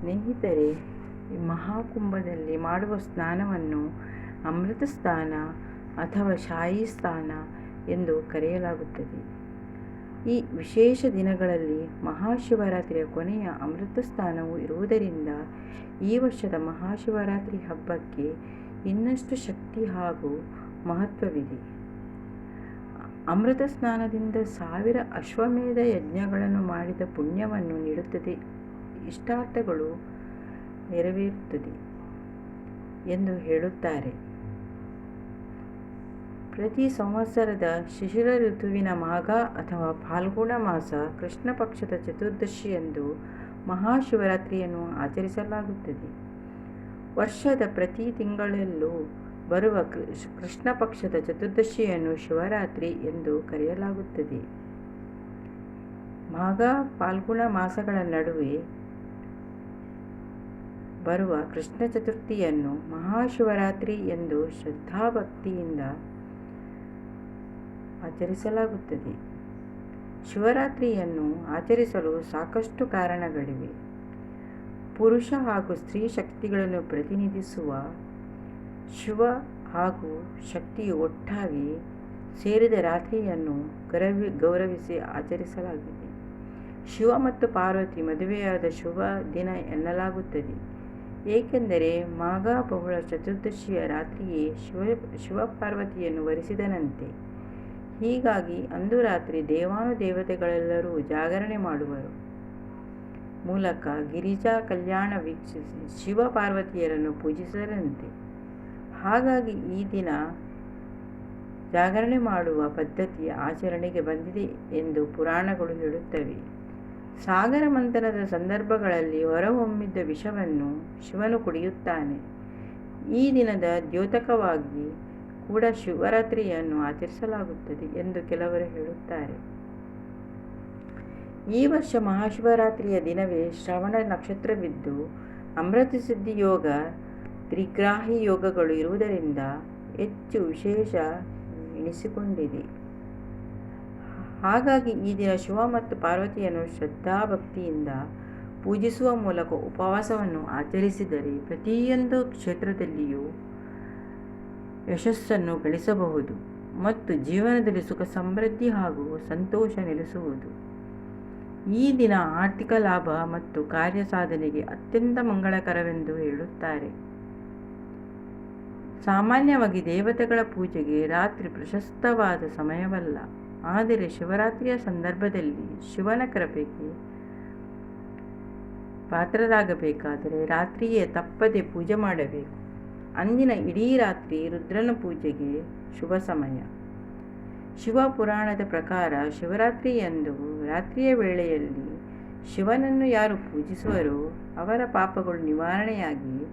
ಸ್ನೇಹಿತರೆ ಮಹಾಕುಂಭದಲ್ಲಿ ಮಾಡುವ ಸ್ನಾನವನ್ನು ಅಮೃತ ಸ್ನಾನ ಅಥವಾ ಶಾಹಿ ಸ್ನಾನ ಎಂದು ಕರೆಯಲಾಗುತ್ತದೆ. ಈ ವಿಶೇಷ ದಿನಗಳಲ್ಲಿ ಮಹಾಶಿವರಾತ್ರಿಯ ಕೊನೆಯ ಅಮೃತ ಸ್ಥಾನವು ಇರುವುದರಿಂದ ಈ ವರ್ಷದ ಮಹಾಶಿವರಾತ್ರಿ ಹಬ್ಬಕ್ಕೆ ಇನ್ನಷ್ಟು ಶಕ್ತಿ ಹಾಗೂ ಮಹತ್ವವಿದೆ. ಅಮೃತ ಸ್ನಾನದಿಂದ ಸಾವಿರ ಅಶ್ವಮೇಧ ಯಜ್ಞಗಳನ್ನು ಮಾಡಿದ ಪುಣ್ಯವನ್ನು ನೀಡುತ್ತದೆ. ಇಷ್ಟಾರ್ಥಗಳು ನೆರವೇರುತ್ತದೆ ಎಂದು ಹೇಳುತ್ತಾರೆ. ಪ್ರತಿ ಸಂವತ್ಸರದ ಶಿಶಿರ ಋತುವಿನ ಮಾಘ ಅಥವಾ ಫಾಲ್ಗುಣ ಮಾಸ ಕೃಷ್ಣ ಪಕ್ಷದ ಚತುರ್ದಶಿಯಂದು ಮಹಾಶಿವರಾತ್ರಿಯನ್ನು ಆಚರಿಸಲಾಗುತ್ತದೆ. ವರ್ಷದ ಪ್ರತಿ ತಿಂಗಳಲ್ಲೂ ಬರುವ ಕೃಷ್ಣ ಪಕ್ಷದ ಚತುರ್ದಶಿಯನ್ನು ಶಿವರಾತ್ರಿ ಎಂದು ಕರೆಯಲಾಗುತ್ತದೆ. ಮಾಘ, ಫಾಲ್ಗುಣ ಮಾಸಗಳ ನಡುವೆ ಬರುವ ಕೃಷ್ಣ ಚತುರ್ಥಿಯನ್ನು ಮಹಾಶಿವರಾತ್ರಿ ಎಂದು ಶ್ರದ್ಧಾಭಕ್ತಿಯಿಂದ ಆಚರಿಸಲಾಗುತ್ತದೆ. ಶಿವರಾತ್ರಿಯನ್ನು ಆಚರಿಸಲು ಸಾಕಷ್ಟು ಕಾರಣಗಳಿವೆ. ಪುರುಷ ಹಾಗೂ ಸ್ತ್ರೀ ಶಕ್ತಿಗಳನ್ನು ಪ್ರತಿನಿಧಿಸುವ ಶಿವ ಹಾಗೂ ಶಕ್ತಿಯು ಒಟ್ಟಾಗಿ ಸೇರಿದ ರಾತ್ರಿಯನ್ನು ಗರವಿ, ಗೌರವಿಸಿ ಆಚರಿಸಲಾಗಿದೆ. ಶಿವ ಮತ್ತು ಪಾರ್ವತಿ ಮದುವೆಯಾದ ಶುಭ ದಿನ ಎನ್ನಲಾಗುತ್ತದೆ. ಏಕೆಂದರೆ ಮಾಘ ಬಹುಳ ಚತುರ್ದಶಿಯ ರಾತ್ರಿಯೇ ಶಿವ ಶಿವಪಾರ್ವತಿಯನ್ನು ವರಿಸಿದನಂತೆ. ಹೀಗಾಗಿ ಅಂದು ರಾತ್ರಿ ದೇವಾನುದೇವತೆಗಳೆಲ್ಲರೂ ಜಾಗರಣೆ ಮಾಡುವರು. ಮೂಲಕ ಗಿರಿಜಾ ಕಲ್ಯಾಣ ವೀಕ್ಷಿಸಿ ಶಿವ ಪಾರ್ವತಿಯರನ್ನು ಪೂಜಿಸಿದರಂತೆ ಹಾಗಾಗಿ ಈ ದಿನ ಜಾಗರಣೆ ಮಾಡುವ ಪದ್ಧತಿ ಆಚರಣೆಗೆ ಬಂದಿದೆ ಎಂದು ಪುರಾಣಗಳು ಹೇಳುತ್ತವೆ. ಸಾಗರ ಮಂಥನದ ಸಂದರ್ಭಗಳಲ್ಲಿ ಹೊರಹೊಮ್ಮಿದ್ದ ವಿಷವನ್ನು ಶಿವನು ಕುಡಿಯುತ್ತಾನೆ. ಈ ದಿನದ ದ್ಯೋತಕವಾಗಿ ಕೂಡ ಶಿವರಾತ್ರಿಯನ್ನು ಆಚರಿಸಲಾಗುತ್ತದೆ ಎಂದು ಕೆಲವರು ಹೇಳುತ್ತಾರೆ. ಈ ವರ್ಷ ಮಹಾಶಿವರಾತ್ರಿಯ ದಿನವೇ ಶ್ರವಣ ನಕ್ಷತ್ರವಿದ್ದು ಅಮೃತ ಸಿದ್ಧಿ ಯೋಗ, ತ್ರಿಗ್ರಾಹಿ ಯೋಗಗಳು ಇರುವುದರಿಂದ ಹೆಚ್ಚು ವಿಶೇಷ ಎನಿಸಿಕೊಂಡಿದೆ. ಹಾಗಾಗಿ ಈ ದಿನ ಶಿವ ಮತ್ತು ಪಾರ್ವತಿಯನ್ನು ಶ್ರದ್ಧಾಭಕ್ತಿಯಿಂದ ಪೂಜಿಸುವ ಮೂಲಕ ಉಪವಾಸವನ್ನು ಆಚರಿಸಿದರೆ ಪ್ರತಿಯೊಂದು ಕ್ಷೇತ್ರದಲ್ಲಿಯೂ ಯಶಸ್ಸನ್ನು ಗಳಿಸಬಹುದು ಮತ್ತು ಜೀವನದಲ್ಲಿ ಸುಖ ಸಮೃದ್ಧಿ ಹಾಗೂ ಸಂತೋಷ ನೆಲೆಸುವುದು. ಈ ದಿನ ಆರ್ಥಿಕ ಲಾಭ ಮತ್ತು ಕಾರ್ಯ ಸಾಧನೆಗೆ ಅತ್ಯಂತ ಮಂಗಳಕರವೆಂದು ಹೇಳುತ್ತಾರೆ. ಸಾಮಾನ್ಯವಾಗಿ ದೇವತೆಗಳ ಪೂಜೆಗೆ ರಾತ್ರಿ ಪ್ರಶಸ್ತವಾದ ಸಮಯವಲ್ಲ. ಆದರೆ ಶಿವರಾತ್ರಿಯ ಸಂದರ್ಭದಲ್ಲಿ ಶಿವನ ಕೃಪೆಗೆ ಪಾತ್ರರಾಗಬೇಕಾದರೆ ರಾತ್ರಿಯೇ ತಪ್ಪದೆ ಪೂಜೆ ಮಾಡಬೇಕು. ಅಂದಿನ ಇಡೀ ರಾತ್ರಿ ರುದ್ರನ ಪೂಜೆಗೆ ಶುಭ ಸಮಯ. ಶಿವ ಪುರಾಣದ ಪ್ರಕಾರ ಶಿವರಾತ್ರಿಯಂದು ರಾತ್ರಿಯ ವೇಳೆಯಲ್ಲಿ ಶಿವನನ್ನು ಯಾರು ಪೂಜಿಸುವರೋ ಅವರ ಪಾಪಗಳು ನಿವಾರಣೆಯಾಗಿ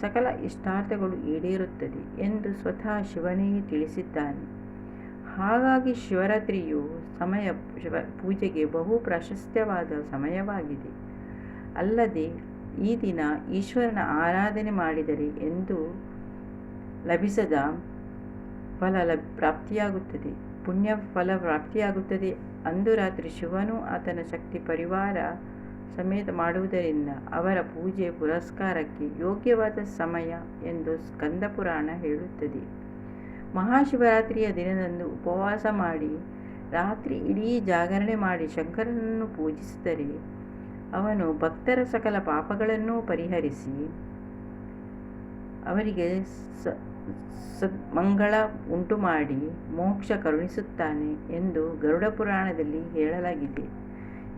ಸಕಲ ಇಷ್ಟಾರ್ಥಗಳು ಈಡೇರುತ್ತದೆ ಎಂದು ಸ್ವತಃ ಶಿವನೇ ತಿಳಿಸಿದ್ದಾನೆ. ಹಾಗಾಗಿ ಶಿವರಾತ್ರಿಯು ಸಮಯ ಶಿವ ಪೂಜೆಗೆ ಬಹು ಪ್ರಾಶಸ್ತ್ಯವಾದ ಸಮಯವಾಗಿದೆ. ಅಲ್ಲದೆ ಈ ದಿನ ಈಶ್ವರನ ಆರಾಧನೆ ಮಾಡಿದರೆ ಎಂದು ಲಭಿಸದ ಫಲ ಲಭ್ ಪ್ರಾಪ್ತಿಯಾಗುತ್ತದೆ. ಪುಣ್ಯ ಫಲ ಪ್ರಾಪ್ತಿಯಾಗುತ್ತದೆ ಅಂದು ರಾತ್ರಿ ಶಿವನು ಆತನ ಶಕ್ತಿ ಪರಿವಾರ ಸಮೇತ ಮಾಡುವುದರಿಂದ ಅವರ ಪೂಜೆ ಪುರಸ್ಕಾರಕ್ಕೆ ಯೋಗ್ಯವಾದ ಸಮಯ ಎಂದು ಸ್ಕಂದ ಪುರಾಣ ಹೇಳುತ್ತದೆ. ಮಹಾಶಿವರಾತ್ರಿಯ ದಿನದಂದು ಉಪವಾಸ ಮಾಡಿ ರಾತ್ರಿ ಇಡೀ ಜಾಗರಣೆ ಮಾಡಿ ಶಂಕರನನ್ನು ಪೂಜಿಸಿದರೆ ಅವನು ಭಕ್ತರ ಸಕಲ ಪಾಪಗಳನ್ನೂ ಪರಿಹರಿಸಿ ಅವರಿಗೆ ಸ ಸದ್ಮಂಗಳ ಉಂಟು ಮಾಡಿ ಮೋಕ್ಷ ಕರುಣಿಸುತ್ತಾನೆ ಎಂದು ಗರುಡ ಪುರಾಣದಲ್ಲಿ ಹೇಳಲಾಗಿದೆ.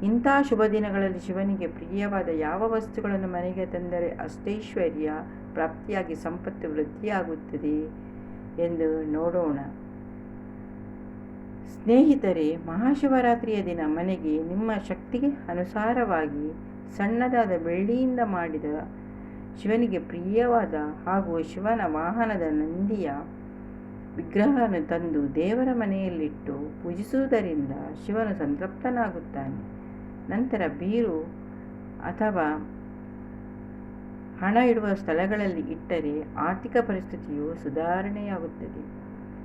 ಇಂಥ ಶುಭ ದಿನಗಳಲ್ಲಿ ಶಿವನಿಗೆ ಪ್ರಿಯವಾದ ಯಾವ ವಸ್ತುಗಳನ್ನು ಮನೆಗೆ ತಂದರೆ ಅಷ್ಟೈಶ್ವರ್ಯ, ಪ್ರಾಪ್ತಿಯಾಗಿ ಸಂಪತ್ತು, ವೃದ್ಧಿಯಾಗುತ್ತದೆ. ಎಂದು ನೋಡೋಣ. ಸ್ನೇಹಿತರೆ, ಮಹಾಶಿವರಾತ್ರಿಯ ದಿನ ಮನೆಗೆ ನಿಮ್ಮ ಶಕ್ತಿಗೆ ಅನುಸಾರವಾಗಿ ಸಣ್ಣದಾದ ಬೆಳ್ಳಿಯಿಂದ ಮಾಡಿದ ಶಿವನಿಗೆ ಪ್ರಿಯವಾದ ಹಾಗೂ ಶಿವನ ವಾಹನದ ನಂದಿಯ ವಿಗ್ರಹವನ್ನು ತಂದು ದೇವರ ಮನೆಯಲ್ಲಿಟ್ಟು ಪೂಜಿಸುವುದರಿಂದ ಶಿವನು ಸಂತೃಪ್ತನಾಗುತ್ತಾನೆ. ನಂತರ ಬೀರು ಅಥವಾ ಹಣ ಇಡುವ ಸ್ಥಳಗಳಲ್ಲಿ ಇಟ್ಟರೆ ಆರ್ಥಿಕ ಪರಿಸ್ಥಿತಿಯು ಸುಧಾರಣೆಯಾಗುತ್ತದೆ.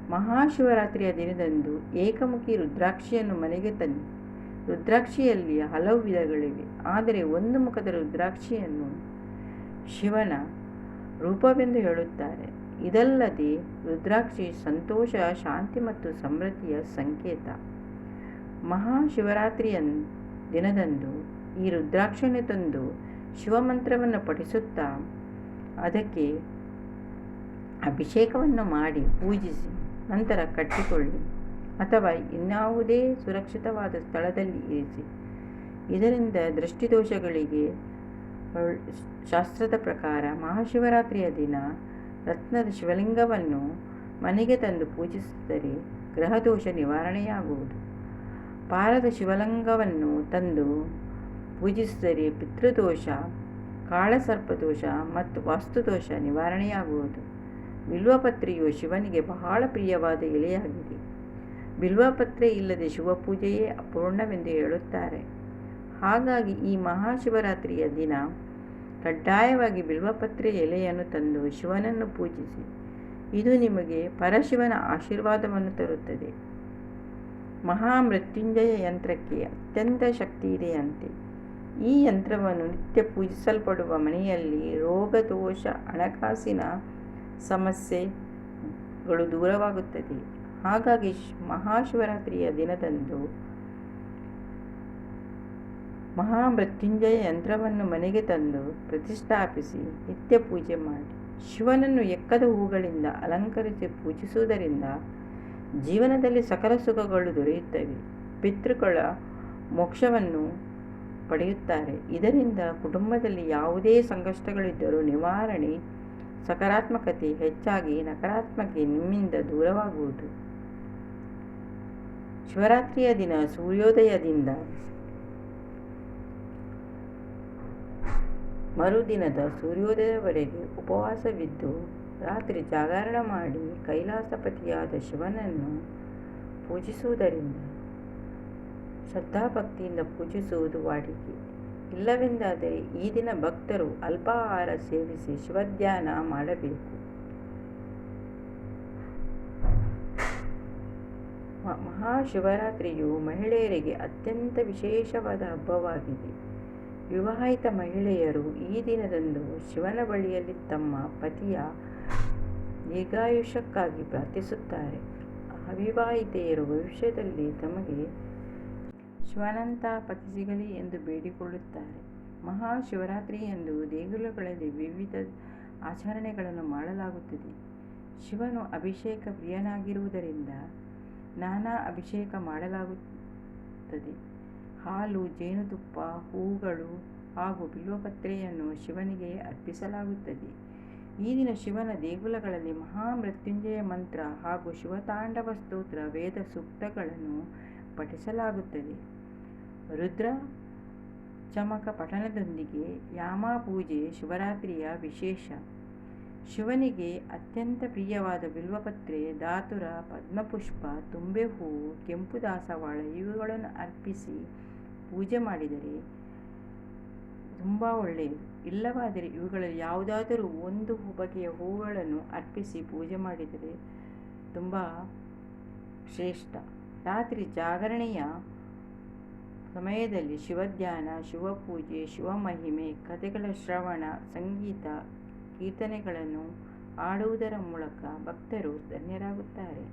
ಮಹಾಶಿವರಾತ್ರಿಯ ದಿನದಂದು ಏಕಮುಖಿ ರುದ್ರಾಕ್ಷಿಯನ್ನು ಮನೆಗೆ ತನ್ನಿ. ರುದ್ರಾಕ್ಷಿಯಲ್ಲಿ ಹಲವು ವಿಧಗಳಿವೆ. ಆದರೆ ಒಂದು ಮುಖದ ರುದ್ರಾಕ್ಷಿಯನ್ನು ಶಿವನ ರೂಪವೆಂದು ಹೇಳುತ್ತಾರೆ. ಇದಲ್ಲದೆ ರುದ್ರಾಕ್ಷಿ ಸಂತೋಷ, ಶಾಂತಿ ಮತ್ತು ಸಮೃದ್ಧಿಯ ಸಂಕೇತ. ಮಹಾಶಿವರಾತ್ರಿಯ ದಿನದಂದು ಈ ರುದ್ರಾಕ್ಷಿಯನ್ನು ತಂದು ಶಿವಮಂತ್ರವನ್ನು ಪಠಿಸುತ್ತಾ ಅದಕ್ಕೆ ಅಭಿಷೇಕವನ್ನು ಮಾಡಿ ಪೂಜಿಸಿ, ನಂತರ ಕಟ್ಟಿಕೊಳ್ಳಿ ಅಥವಾ ಇನ್ನಾವುದೇ ಸುರಕ್ಷಿತವಾದ ಸ್ಥಳದಲ್ಲಿ ಇರಿಸಿ. ಇದರಿಂದ ದೃಷ್ಟಿದೋಷಗಳಿಗೆ ಶಾಸ್ತ್ರದ ಪ್ರಕಾರ ಮಹಾಶಿವರಾತ್ರಿಯ ದಿನ ರತ್ನದ ಶಿವಲಿಂಗವನ್ನು ಮನೆಗೆ ತಂದು ಪೂಜಿಸಿದರೆ ಗ್ರಹದೋಷ ನಿವಾರಣೆಯಾಗುವುದು. ಪಾರದ ಶಿವಲಿಂಗವನ್ನು ತಂದು ಪೂಜಿಸಿದರೆ ಪಿತೃದೋಷ, ಕಾಳಸರ್ಪದೋಷ ಮತ್ತು ವಾಸ್ತುದೋಷ ನಿವಾರಣೆಯಾಗುವುದು. ಬಿಲ್ವಪತ್ರೆಯು ಶಿವನಿಗೆ ಬಹಳ ಪ್ರಿಯವಾದ ಎಲೆಯಾಗಿದೆ. ಬಿಲ್ವಪತ್ರೆ ಇಲ್ಲದೆ ಶಿವಪೂಜೆಯೇ ಅಪೂರ್ಣವೆಂದು ಹೇಳುತ್ತಾರೆ. ಹಾಗಾಗಿ ಈ ಮಹಾಶಿವರಾತ್ರಿಯ ದಿನ ಕಡ್ಡಾಯವಾಗಿ ಬಿಲ್ವಪತ್ರೆ ಎಲೆಯನ್ನು ತಂದು ಶಿವನನ್ನು ಪೂಜಿಸಿ. ಇದು ನಿಮಗೆ ಪರಶಿವನ ಆಶೀರ್ವಾದವನ್ನು ತರುತ್ತದೆ. ಮಹಾಮೃತ್ಯುಂಜಯ ಯಂತ್ರಕ್ಕೆ ಅತ್ಯಂತ ಶಕ್ತಿ ಇದೆಯಂತೆ ಈ ಯಂತ್ರವನ್ನು ನಿತ್ಯ ಪೂಜಿಸಲ್ಪಡುವ ಮನೆಯಲ್ಲಿ ರೋಗ, ದೋಷ, ಹಣಕಾಸಿನ ಸಮಸ್ಯೆಗಳು ದೂರವಾಗುತ್ತದೆ. ಹಾಗಾಗಿ ಮಹಾಶಿವರಾತ್ರಿಯ ದಿನದಂದು ಮಹಾಮೃತ್ಯುಂಜಯ ಯಂತ್ರವನ್ನು ಮನೆಗೆ ತಂದು ಪ್ರತಿಷ್ಠಾಪಿಸಿ ನಿತ್ಯ ಪೂಜೆ ಮಾಡಿ. ಶಿವನನ್ನು ಎಕ್ಕದ ಹೂಗಳಿಂದ ಅಲಂಕರಿಸಿ ಪೂಜಿಸುವುದರಿಂದ ಜೀವನದಲ್ಲಿ ಸಕಲ ಸುಖಗಳು ದೊರೆಯುತ್ತವೆ. ಪಿತೃಗಳ ಮೋಕ್ಷವನ್ನು ಪಡೆಯುತ್ತಾರೆ. ಇದರಿಂದ ಕುಟುಂಬದಲ್ಲಿ ಯಾವುದೇ ಸಂಕಷ್ಟಗಳಿದ್ದರೂ ನಿವಾರಣೆ, ಸಕಾರಾತ್ಮಕತೆ ಹೆಚ್ಚಾಗಿ ನಕಾರಾತ್ಮಕತೆ ನಿಮ್ಮಿಂದ ದೂರವಾಗುವುದು. ಶಿವರಾತ್ರಿಯ ದಿನ ಸೂರ್ಯೋದಯದಿಂದ ಮರುದಿನದ ಸೂರ್ಯೋದಯವರೆಗೆ ಉಪವಾಸವಿದ್ದು, ರಾತ್ರಿ ಜಾಗರಣ ಮಾಡಿ ಕೈಲಾಸಪತಿಯಾದ ಶಿವನನ್ನು ಪೂಜಿಸುವುದರಿಂದ ಶ್ರದ್ಧಾಭಕ್ತಿಯಿಂದ ಪೂಜಿಸುವುದು ವಾಡಿಕೆ. ಇಲ್ಲವೆಂದಾದರೆ ಈ ದಿನ ಭಕ್ತರು ಅಲ್ಪಾಹಾರ ಸೇವಿಸಿ ಶಿವಧ್ಯಾನ ಮಾಡಬೇಕು. ಮಹಾಶಿವರಾತ್ರಿಯು ಮಹಿಳೆಯರಿಗೆ ಅತ್ಯಂತ ವಿಶೇಷವಾದ ಹಬ್ಬವಾಗಿದೆ. ವಿವಾಹಿತ ಮಹಿಳೆಯರು ಈ ದಿನದಂದು ಶಿವನ ಬಳಿಯಲ್ಲಿ ತಮ್ಮ ಪತಿಯ ದೀರ್ಘಾಯುಷ್ಯಕ್ಕಾಗಿ ಪ್ರಾರ್ಥಿಸುತ್ತಾರೆ. ಅವಿವಾಹಿತೆಯರು ಭವಿಷ್ಯದಲ್ಲಿ ತಮಗೆ ಶಿವನಂತ ಪತಿ ಸಿಗಲಿ ಎಂದು ಬೇಡಿಕೊಳ್ಳುತ್ತಾರೆ. ಮಹಾಶಿವರಾತ್ರಿಯಂದು ದೇಗುಲಗಳಲ್ಲಿ ವಿವಿಧ ಆಚರಣೆಗಳನ್ನು ಮಾಡಲಾಗುತ್ತದೆ. ಶಿವನು ಅಭಿಷೇಕ ಪ್ರಿಯನಾಗಿರುವುದರಿಂದ ನಾನಾ ಅಭಿಷೇಕ ಮಾಡಲಾಗುತ್ತದೆ. ಹಾಲು, ಜೇನುತುಪ್ಪ, ಹೂಗಳು ಹಾಗೂ ಬಿಲ್ವಪತ್ರೆಯನ್ನು ಶಿವನಿಗೆ ಅರ್ಪಿಸಲಾಗುತ್ತದೆ. ಈ ದಿನ ಶಿವನ ದೇಗುಲಗಳಲ್ಲಿ ಮಹಾಮೃತ್ಯುಂಜಯ ಮಂತ್ರ ಹಾಗೂ ಶಿವತಾಂಡವ ಸ್ತೋತ್ರ, ವೇದ ಸೂಕ್ತಗಳನ್ನು ಪಠಿಸಲಾಗುತ್ತದೆ. ರುದ್ರ ಚಮಕ ಪಠಣದೊಂದಿಗೆ ಯಾಮ ಪೂಜೆ ಶಿವರಾತ್ರಿಯ ವಿಶೇಷ. ಶಿವನಿಗೆ ಅತ್ಯಂತ ಪ್ರಿಯವಾದ ಬಿಲ್ವಪತ್ರೆ, ಧಾತುರ, ಪದ್ಮಪುಷ್ಪ ತುಂಬೆ ಹೂವು ಕೆಂಪು ದಾಸವಾಳ ಇವುಗಳನ್ನು ಅರ್ಪಿಸಿ ಪೂಜೆ ಮಾಡಿದರೆ ತುಂಬ ಒಳ್ಳೆಯದು. ಇಲ್ಲವಾದರೆ ಇವುಗಳಲ್ಲಿ ಯಾವುದಾದರೂ ಒಂದು ಬಗೆಯ ಹೂವುಗಳನ್ನು ಅರ್ಪಿಸಿ ಪೂಜೆ ಮಾಡಿದರೆ ತುಂಬ ಶ್ರೇಷ್ಠ. ರಾತ್ರಿ ಜಾಗರಣೆಯ ಸಮಯದಲ್ಲಿ ಶಿವಧ್ಯಾನ, ಶಿವಪೂಜೆ, ಶಿವಮಹಿಮೆ, ಕಥೆಗಳ ಶ್ರವಣ, ಸಂಗೀತ, ಕೀರ್ತನೆಗಳನ್ನು ಆಡುವುದರ ಮೂಲಕ ಭಕ್ತರು ಧನ್ಯರಾಗುತ್ತಾರೆ.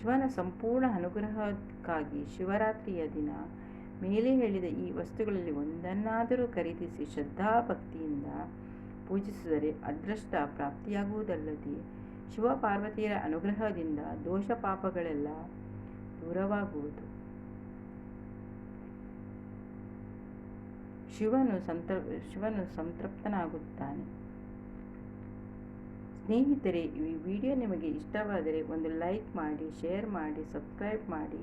ಶಿವನ ಸಂಪೂರ್ಣ ಅನುಗ್ರಹಕ್ಕಾಗಿ ಶಿವರಾತ್ರಿಯ ದಿನ ಮೇಲೆ ಹೇಳಿದ ಈ ವಸ್ತುಗಳಲ್ಲಿ ಒಂದನ್ನಾದರೂ ಖರೀದಿಸಿ ಶ್ರದ್ಧಾಭಕ್ತಿಯಿಂದ ಪೂಜಿಸಿದರೆ ಅದೃಷ್ಟ ಪ್ರಾಪ್ತಿಯಾಗುವುದಲ್ಲದೆ ಶಿವ ಪಾರ್ವತಿಯರ ಅನುಗ್ರಹದಿಂದ ದೋಷ ಪಾಪಗಳೆಲ್ಲ ದೂರವಾಗುವುದು. ಶಿವನು ಸಂತ, ಶಿವನು ಸಂತೃಪ್ತನಾಗುತ್ತಾನೆ. ಸ್ನೇಹಿತರೆ, ಈ ವಿಡಿಯೋ ನಿಮಗೆ ಇಷ್ಟವಾದರೆ ಒಂದು ಲೈಕ್ ಮಾಡಿ, ಶೇರ್ ಮಾಡಿ, ಸಬ್ಸ್ಕ್ರೈಬ್ ಮಾಡಿ,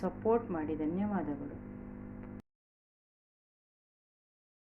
ಸಪೋರ್ಟ್ ಮಾಡಿ. ಧನ್ಯವಾದಗಳು.